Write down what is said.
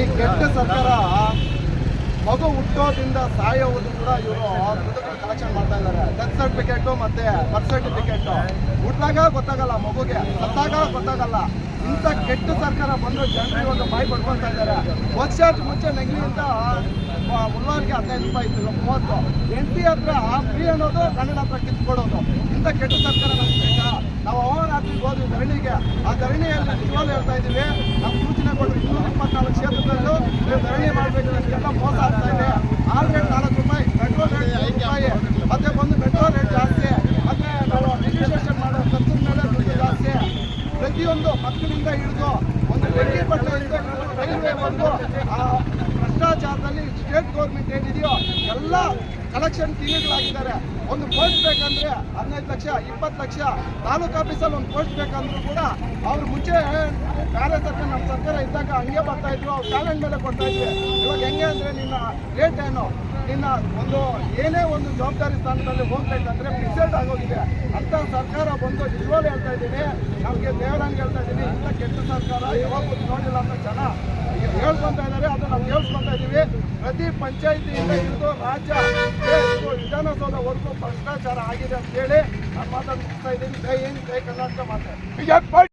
ಈ ಕೆಟ್ಟ ಸರ್ಕಾರ ಮಗು ಹುಟ್ಟೋದ್ರಿಂದ ಸಾಯೋದು ಕೂಡ ಇವರು ಕಲೆಕ್ಷನ್ ಮಾಡ್ತಾ ಇದ್ದಾರೆ. ಡೆತ್ ಸರ್ಟಿಫಿಕೇಟು ಮತ್ತೆ ಬರ್ತ್ ಸರ್ಟಿಫಿಕೇಟು ಹುಟ್ಟಾಗ ಗೊತ್ತಾಗಲ್ಲ ಮಗುಗೆ, ಸತ್ತಾಗ ಗೊತ್ತಾಗಲ್ಲ. ಇಂಥ ಕೆಟ್ಟ ಸರ್ಕಾರ ಬಂದು ಜನರಿಗೆ ಒಂದು ಬಾಯಿ ಪಡ್ಕೊಳ್ತಾ ಇದ್ದಾರೆ. ವರ್ಷ ಮುಂಚೆ ನೆಗಡಿಯಿಂದ ಮುಲ್ವಾರ್ಗೆ ಹದಿನೈದು ರೂಪಾಯಿ ಇತ್ತು ಮೂವತ್ತು. ಎನ್ ಟಿ ಹತ್ರ ಫ್ರೀ ಅನ್ನೋದು ಕನ್ನಡ ಹತ್ರ ಕಿತ್ಕೊಡೋದು. ಇಂಥ ಕೆಟ್ಟ ಸರ್ಕಾರ ನಮ್ಗೆ ನಾವು ಅಹೋರಾತ್ರಿಗೆ ಹೋದ್ವಿ ಧರಣಿಗೆ. ಆ ಧರಣಿಯಲ್ಲಿ ನಿಜವಾಗ್ಲೂ ಹೇಳ್ತಾ ಇದ್ದೀವಿ. ನಾವು ಸೂಚನೆ ಕೊಟ್ಟು ಇಪ್ಪತ್ನಾಲ್ಕು ಕ್ಷೇತ್ರದಲ್ಲೂ ನೀವು ಧರಣಿ ಮಾಡಬೇಕು ಮೋಸ ಆಗ್ತಾ ಇದೆ. ಆರು ರೇಟ್ ನಾಲ್ಕು ರೂಪಾಯಿ. ಪೆಟ್ರೋಲ್ ರೇಟ್ ಐದು ರೂಪಾಯಿ. ಮತ್ತೆ ಬಂದು ಪೆಟ್ರೋಲ್ ರೇಟ್ ಜಾಸ್ತಿ. ಮತ್ತೆ ನಾವು ರಿಜಿಸ್ಟ್ರೇಷನ್ ಮಾಡೋ ಖರ್ಚಿನ ಮೇಲೆ ದುಡ್ಡು ಜಾಸ್ತಿ. ಪ್ರತಿಯೊಂದು ಮಕ್ಕಳಿಂದ ಹಿಡಿದು ಒಂದು ಬೆಂಕಿ ಬಟ್ಟೆಯಿಂದ ಹಿಡಿದು ರೈಲ್ವೆ ಬಂದು ಆ ಭ್ರಷ್ಟಾಚಾರದಲ್ಲಿ ಸ್ಟೇಟ್ ಗೌರ್ಮೆಂಟ್ ಏನಿದೆಯೋ ಎಲ್ಲ ಕಲೆಕ್ಷನ್ ಕ್ಲಿಯರ್ಗಳಾಗಿದ್ದಾರೆ ಹದಿನೈದು ಲಕ್ಷ, ಇಪ್ಪತ್ತು ಲಕ್ಷ, ತಾಲೂಕು ಆಫೀಸಲ್ಲಿ ಒಂದು ಪೋಸ್ಟ್ ಬೇಕಂದ್ರೂ ಕೂಡ ಅವ್ರು ಮುಂಚೆ ಬೇರೆ ಸರ್ಕಾರ ನಮ್ಮ ಸರ್ಕಾರ ಇದ್ದಾಗ ಹಂಗೆ ಬರ್ತಾ ಇದ್ರು, ಅವ್ರು ಟ್ಯಾಲೆಂಟ್ ಮೇಲೆ ಕೊಡ್ತಾ ಇದ್ವಿ. ಇವಾಗ ಹೆಂಗೆ ಅಂದ್ರೆ ನಿನ್ನ ರೇಟ್ ಏನು? ನಿನ್ನ ಒಂದು ಏನೇ ಒಂದು ಜವಾಬ್ದಾರಿ ಸ್ಥಾನದಲ್ಲಿ ಹೋಗ್ಬೇಕಂದ್ರೆ ಫಿಕ್ಸೆಡ್ ಆಗೋಗಿದೆ. ಅಂತ ಸರ್ಕಾರ ಬಂದು ನಿಜವಾಗ್ಲೂ ಹೇಳ್ತಾ ಇದ್ದೀನಿ. ನಮಗೆ ದೇವರಂಗೆ ಹೇಳ್ತಾ ಇದ್ದೀನಿ, ಇಂಥ ಕೆಟ್ಟ ಸರ್ಕಾರ ಯಾವಾಗ ನೋಡಿಲ್ಲ ಅಂತ ಜನ ಹೇಳ್ಕೊತಾ ಇದ್ದಾರೆ. ಅದು ಕೇಳಿಸ್ಕೊಂತ ಇದ್ದೀವಿ ಪ್ರತಿ ಪಂಚಾಯಿತಿಯಿಂದ ಹಿಡಿದು ರಾಜ್ಯ ಇದು ವಿಧಾನಸೌಧವರೆಗೂ ಭ್ರಷ್ಟಾಚಾರ ಆಗಿದೆ ಅಂತ ಹೇಳಿ ನಾನು ಮಾತಾಡ್ತಾ ಇದ್ದೀನಿ ಜೈ ಹಿಂದ್ ಜೈ ಕರ್ನಾಟಕ ಮಾತೆ